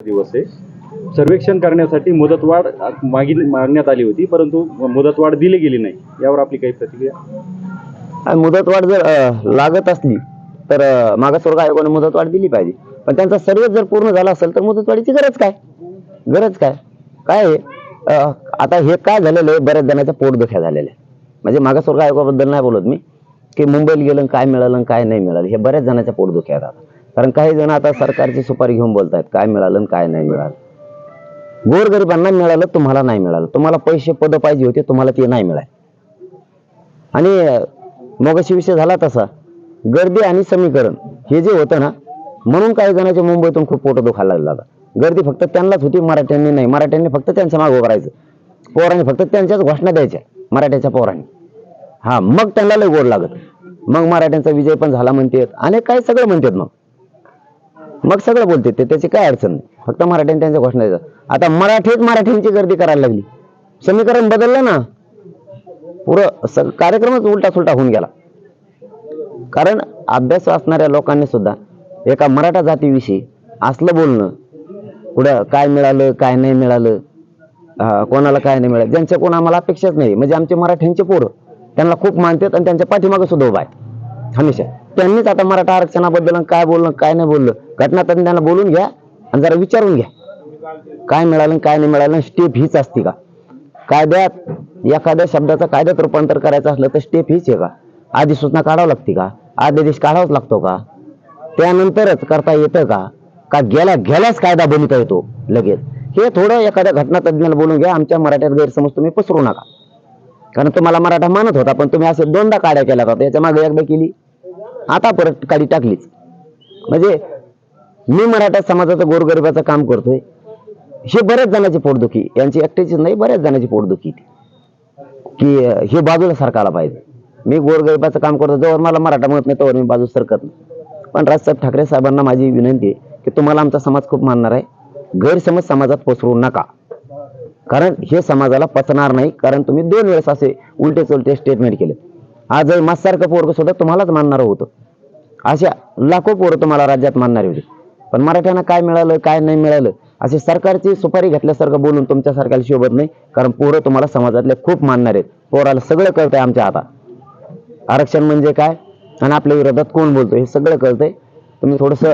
दिवस आहे. सर्वेक्षण करण्यासाठी मुदतवाढ मागील मागण्यात आली होती परंतु मुदतवाढ दिली गेली नाही. यावर आपली काही प्रतिक्रिया? मुदतवाढ जर लागत असली तर मागासवर्ग आयोगाने मुदतवाढ दिली पाहिजे. पण त्यांचा सर्वच जर पूर्ण झाला असेल तर मुदतवाढीची गरज काय? गरज काय? काय आहे? आता हे काय झालेलं आहे बऱ्याच जणांच्या पोटदुख्या झालेल्या आहे. म्हणजे मागासवर्ग आयोगाबद्दल नाही बोलत मी की मुंबईला गेलं काय मिळालं काय नाही मिळालं हे बऱ्याच जणांच्या पोटदुख्या आता. कारण काही जण आता सरकारची सुपारी घेऊन बोलतायत काय मिळालं आणि काय नाही मिळालं. गोरगरिबांना मिळालं तुम्हाला नाही मिळालं. तुम्हाला पैसे पद पाहिजे होते तुम्हाला ते नाही मिळाले. आणि मग मगाशी विषय झाला तसा. गर्दी आणि समीकरण हे जे होतं ना म्हणून काही जणांच्या मुंबईतून खूप पोट दुखायला लागला गर्दी फक्त त्यांनाच होती मराठ्यांनी नाही. मराठ्यांनी फक्त त्यांच्या मागं करायचं पोरांनी फक्त त्यांच्याच घोषणा द्यायच्या मराठ्याच्या पोरांनी. हा मग त्यांना लय गोड लागत. मग मराठ्यांचा विजय पण झाला म्हणतात. आणि काय सगळं म्हणतात मग? मग सगळं बोलते ते त्याची काय अडचण नाही. फक्त मराठ्यांनी त्यांच्या घोषणा द्यायचं आता मराठीत मराठ्यांची गर्दी करायला लागली. समीकरण बदललं ना पुरं कार्यक्रमच उलटा सुलटा होऊन गेला. कारण अभ्यास असणाऱ्या लोकांनी सुद्धा एका मराठा जातीविषयी असलं बोलणं पुढं काय मिळालं काय नाही मिळालं कोणाला काय नाही मिळालं ज्यांच्या कोण आम्हाला अपेक्षाच नाही. म्हणजे आमचे मराठ्यांचे पोरं त्यांना खूप मानतात आणि त्यांच्या पाठीमागं सुद्धा उभा आहे हमेशा. त्यांनीच आता मराठा आरक्षणाबद्दल काय बोललं काय नाही बोललं. घटनातज्ञांना बोलून घ्या आणि जरा विचारून घ्या. काय मिळालं काय नाही मिळालं स्टेप हीच असते का? कायद्यात एखाद्या शब्दाचं कायद्यात रूपांतर करायचं असलं तर स्टेप हीच आहे का? आधी सूचना काढावं लागते का? आदेश काढावाच लागतो का? त्यानंतरच करता येतं का? का गेल्या गेल्याच कायदा बनता येतो लगेच? हे थोडं एखाद्या घटना तज्ज्ञाला बोलून घ्या आमच्या मराठ्यात गैरसमज तुम्ही पसरू नका. कारण तुम्हाला मराठा मानत होता पण तुम्ही असे दोनदा काड्या केल्या का याच्या मागे एकदा केली. आता परत काढी टाकलीच. म्हणजे मी मराठा समाजाचं गोरगरिबाचं काम करतोय. हे बऱ्याच जणांची पोटदुखी यांची एकट्याचीच नाही बऱ्याच जणांची पोटदुखी की हे बाजूला सरकायला पाहिजे. मी गोरगरिबाचं काम करतो जोवर मला मराठा म्हणत नाही तोवर मी बाजू सरकत नाही. पण राजसाहेब ठाकरे साहेबांना माझी विनंती आहे की तुम्हाला आमचा समाज खूप मानणार आहे. गैरसमज समाजात पसरू नका. कारण हे समाजाला पचणार नाही कारण तुम्ही दोन वेळेस असे उलटे चुलटे स्टेटमेंट केले आज मासारखं पोरग सुद्धा तुम्हालाच मानणार होतं. अशा लाखो पोरं तुम्हाला राज्यात मानणारी होते पण मराठ्यांना काय मिळालं काय नाही मिळालं असे सरकारची सुपारी घेतल्यासारखं बोलून तुमच्यासारख्याला शोभत नाही कारण पोरं तुम्हाला समाजातले खूप मानणार आहेत. पोराला सगळं कळतंय आमच्या हातात आरक्षण म्हणजे काय? आणि आपल्या विरोधात कोण बोलतो हे सगळं कळतंय. तुम्ही थोडंसं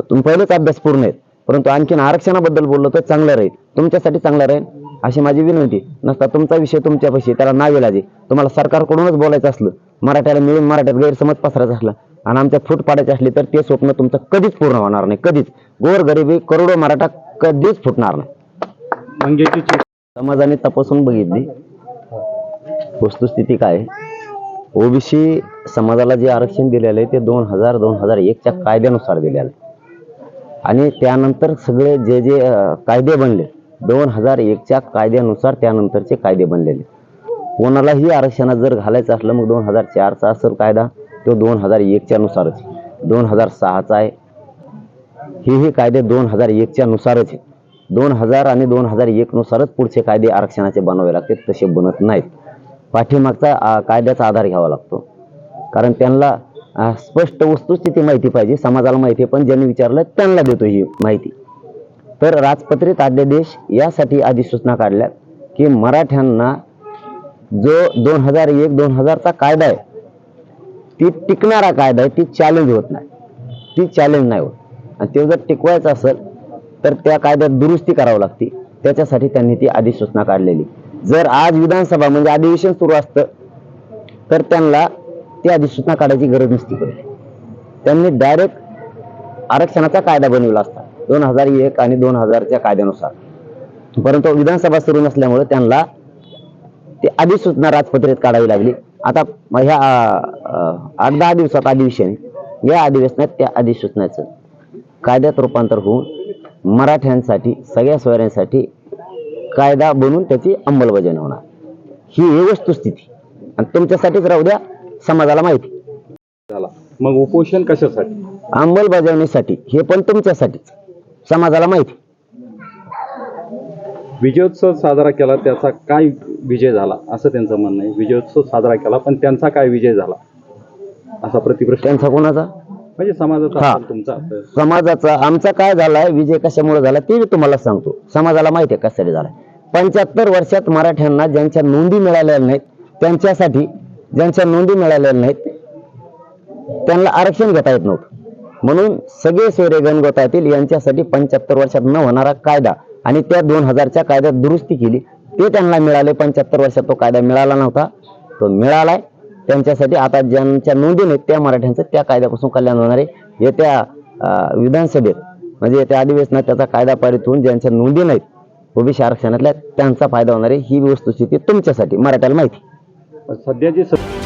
तुम्ही पहिलेच अभ्यास पूर्ण आहेत. परंतु आणखीन आरक्षणाबद्दल बोललो तर चांगलं राहील. तुमच्यासाठी चांगलं राहील अशी माझी विनंती. नसता तुमचा विषय तुमच्यापाशी त्याला नावे लाजे. तुम्हाला सरकारकडूनच बोलायचं असलं मराठ्याला मिळून मराठ्यात गैरसमज पसरायचं असला आणि आमच्या फूट पाडायचे असले तर ते स्वप्न तुमचं कधीच पूर्ण होणार नाही. कधीच. गोरगरिबी करोडो मराठा कधीच फुटणार नाही. समाजाने तपासून बघितली. वस्तुस्थिती काय? ओबीसी समाजाला जे आरक्षण दिलेलं आहे ते दोन हजार दोन हजार एकच्या कायद्यानुसार दिलेलं आहे. आणि त्यानंतर सगळे जे जे अं, कायदे बनले दोन हजार एकच्या कायद्यानुसार त्यानंतरचे कायदे बनलेले. कोणालाही आरक्षणात जर घालायचं असलं मग दोन हजार चारचा असेल कायदा तो दोन हजार एकच्या नुसारच. दोन हजार सहाचा आहे. हेही कायदे दोन हजार एकच्या नुसारच आहे दोन हजार आणि दोन हजार एकनुसारच पुढचे कायदे आरक्षणाचे बनवावे लागतात तसे बनत नाहीत. पाठीमागचा कायद्याचा आधार घ्यावा लागतो. कारण त्यांना स्पष्ट वस्तुस्थिती माहिती पाहिजे समाजाला माहिती आहे पण ज्यांनी विचारलं त्यांना देतो ही माहिती. तर राजपत्रित अध्यादेश यासाठी अधिसूचना काढल्यात की मराठ्यांना जो दोन हजार एक दोन हजारचा कायदा आहे ती टिकणारा कायदा आहे ती चॅलेंज होत नाही. ती चॅलेंज नाही होत. आणि ते जर टिकवायचं असेल तर त्या कायद्यात दुरुस्ती करावी लागते. त्याच्यासाठी त्यांनी ती अधिसूचना काढलेली. जर आज विधानसभा म्हणजे अधिवेशन सुरू असतं तर त्यांना ती अधिसूचना काढायची गरज नसती पडली. त्यांनी डायरेक्ट आरक्षणाचा कायदा बनवला असता दोन हजार एक आणि दोन हजारच्या कायद्यानुसार. परंतु विधानसभा सुरू नसल्यामुळे त्यांना ती अधिसूचना राजपत्रित काढावी लागली. आता ह्या आठ दहा दिवसात अधिवेशन. या अधिवेशनात त्या अधिसूचनाचं कायद्यात रूपांतर होऊन मराठ्यांसाठी सगळ्या सोयऱ्यांसाठी कायदा बनवून त्याची अंमलबजावणी होणार. ही आहे वस्तुस्थिती. आणि तुमच्यासाठीच राहू द्या समाजाला माहिती. मग उपोषण कशासाठी? अंमलबजावणीसाठी हे पण तुमच्यासाठीच. समाजाला माहिती. विजयोत्सव साजरा केला त्याचा काय विजय झाला? असं त्यांचं म्हणणं आहे. विजयोत्सव साजरा केला पण त्यांचा काय विजय झाला? असा प्रतिप्रश्न त्यांचा कोणाचा? म्हणजे समाजाचा हा. असेल तुमचा. असेल समाजाचा. आमचा काय झालाय? विजय कशामुळे झाला? ते मी तुम्हाला सांगतो. समाजाला माहिती आहे कशासाठी झालाय. पंच्याहत्तर वर्षात मराठ्यांना ज्यांच्या नोंदी मिळालेल्या नाहीत त्यांच्यासाठी ज्यांच्या नोंदी मिळालेल्या नाहीत त्यांना आरक्षण घेता येत नव्हतं. म्हणून सगळे सोयरे गणगोतातील यांच्यासाठी पंच्याहत्तर वर्षात न होणारा कायदा आणि त्या दोन हजारच्या कायद्यात दुरुस्ती केली. ते त्यांना मिळाले. पंच्याहत्तर वर्षात तो कायदा मिळाला नव्हता. तो मिळालाय. त्यांच्यासाठी आता ज्यांच्या नोंदीने आहेत त्या मराठ्यांचं त्या कायद्यापासून कल्याण होणार आहे. येत्या विधानसभेत म्हणजे येत्या अधिवेशनात त्याचा कायदा पारित होऊन ज्यांच्या नोंदी नाहीत ओबीसी आरक्षणातल्या त्यांचा फायदा होणार आहे. ही वस्तुस्थिती तुमच्यासाठी. मराठ्याला माहिती. सध्याची स-